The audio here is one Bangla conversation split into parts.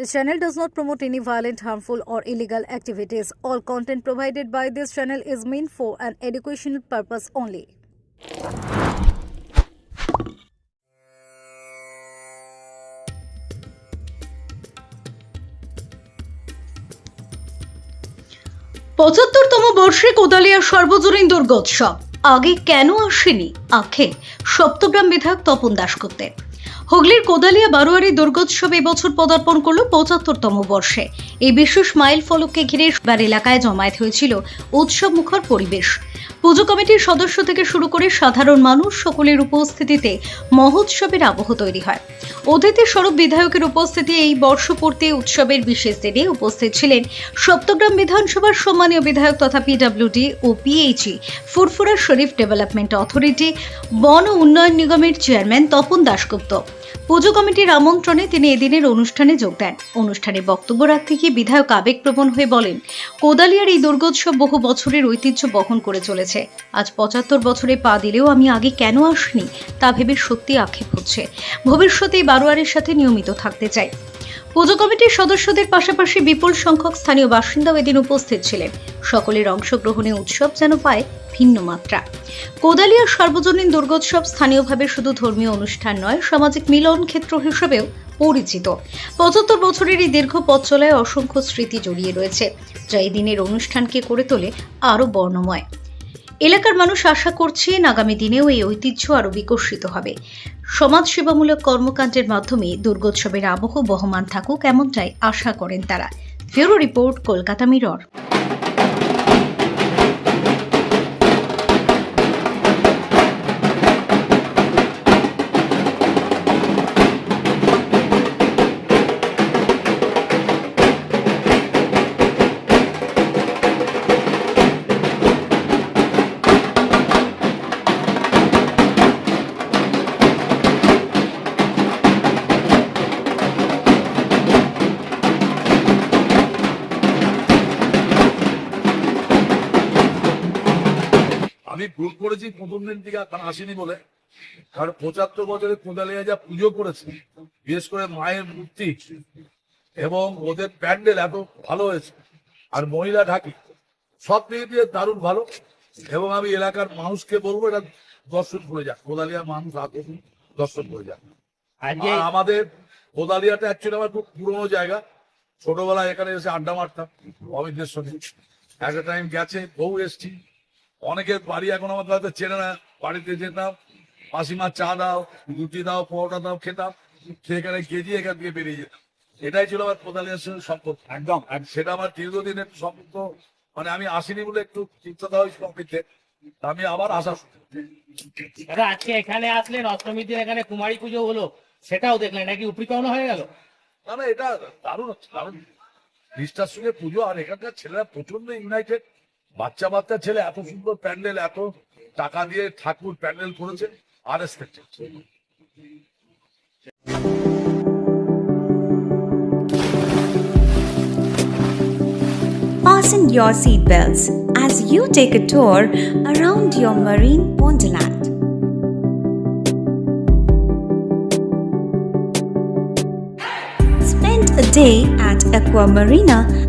This channel does not promote any violent, harmful, or illegal activities. All content provided by this channel is meant for an educational purpose only. পঁচাত্তরতম বর্ষে কোদালিয়া সর্বজনীন দুর্গোৎসব আগে কেন আসেনি আখে সপ্তগ্রাম বিধায়ক তপন দাশগুপ্তের হুগলির কোদালিয়া বারোয়ারি দুর্গোৎসব এবছর পদার্পণ করল পঁচাত্তরতম বর্ষে। এই বিশেষ মাইল ফলককে ঘিরে বার এলাকায় জমায়েত হয়েছিল উৎসব মুখর পরিবেশ। পুজো কমিটির সদস্য থেকে শুরু করে সাধারণ মানুষ সকলের উপস্থিতিতে মহোৎসবের আবহ তৈরি হয়। অতিথি স্বরূপ বিধায়কের উপস্থিতি এই বর্ষপূর্তি উৎসবের বিশেষ দিনে উপস্থিত ছিলেন সপ্তগ্রাম বিধানসভার সম্মানীয় বিধায়ক তথা পিডব্লিউডি ও PHE Furfura Sharif development authority, বন উন্নয়ন নিগমের চেয়ারম্যান তপন দাশগুপ্ত। পুজো কমিটির আমন্ত্রণে তিনি এদিনের অনুষ্ঠানে যোগ দেন। অনুষ্ঠানে বক্তব্য রাখতে গিয়ে বিধায়ক আবেগপ্রবণ হয়ে বলেন, কোদালিয়ার এই দুর্গোৎসব বহু বছরের ঐতিহ্য বহন করে চলেছে। আজ পঁচাত্তর বছরে পা দিলেও আমি আগে কেন আসিনি তা ভেবে সত্যি আক্ষেপ হচ্ছে। ভবিষ্যতে বারোয়ারের সাথে নিয়মিত থাকতে চাই। পুজো কমিটির সদস্যদের পাশাপাশি বিপুল সংখ্যক স্থানীয় বাসিন্দাও এদিন উপস্থিত ছিলেন। সকলের অংশগ্রহণে উৎসব যেন পায় ভিন্ন মাত্রা। কোদালিয়া সর্বজনীন দুর্গোৎসব স্থানীয়ভাবে শুধু ধর্মীয় অনুষ্ঠান নয়, সামাজিক মিলন ক্ষেত্র হিসেবেও পরিচিত। পঁচাত্তর বছরের এই দীর্ঘ পথ চলায় অসংখ্য স্মৃতি জড়িয়ে রয়েছে, যা এই দিনের অনুষ্ঠানকে করে তোলে আরও বর্ণময়। এলাকার মানুষ আশা করছেন আগামী দিনেও এই ঐতিহ্য আরও বিকশিত হবে। সমাজসেবামূলক কর্মকাণ্ডের মাধ্যমে দুর্গোৎসবের আবহ বহমান থাকুক এমনটাই আশা করেন তারা। ফেরো রিপোর্ট, কলকাতা মিরর। করেছি প্রথম দিন থেকে এখন আসেনি বলে। কারণ পঁচাত্তর বছরে কোদালিয়া যা পুজো করেছে বিশেষ করে মায়ের মূর্তি এবং ওদের প্যান্ডেল এত ভালো হয়েছে। আর মহিলা ঢাকি সব দিক দিয়ে দারুণ ভালো। এবং আমি এলাকার মানুষকে বলব এটা দর্শন করে যাক। কোদালিয়ার মানুষ আগে দর্শন করে যাক। আমাদের কোদালিয়াটা অ্যাকচুয়ালি আমার খুব পুরোনো জায়গা। ছোটবেলায় এখানে এসে আড্ডা মারতাম অমিতদের সঙ্গে। একটা টাইম গেছে বউ এসছি। অনেকের বাড়ি এখন আমাদের হয়তো চেনে না বাড়িতে যেতাম মাসিমা চা দাও রুটি দাও পরোটা দাও খেতাম সেখানে গেজি এখান থেকে বেরিয়ে যেতাম। এটাই ছিল আমার কোদালিয়ার সঙ্গে সম্পর্ক একদম। আর সেটা আমার দীর্ঘদিনের সম্পর্ক মানে আমি আসিনি বলে একটু চিন্তা হয়েছিল অমিতে আমি আবার আসা দাদা আজকে এখানে আসলেন অষ্টমীর দিন এখানে কুমারী পুজো হলো সেটাও দেখলেন নাকি উপরি হয়ে গেল? না না এটা দারুণ দারুণ। নিষ্ঠার সঙ্গে পুজো আর এখানকার ছেলেরা প্রচণ্ড ইউনাইটেড বাচ্চা বাচ্চা ছেলে এত সুন্দর প্যান্ডেল এত টাকা দিয়ে ঠাকুর প্যান্ডেল করেছে unexpected Fasten your seatbelts as you take a tour around your marine wonderland. Spend a day at Aqua Marina and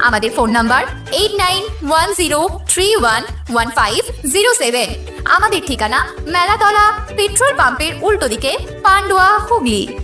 আমাদের phone number eight nine one zero three one one five zero seven. আমাদের ঠিকানা মেলাতলা পেট্রোল পাম্পের উল্টো দিকে পান্ডুয়া হুগলি।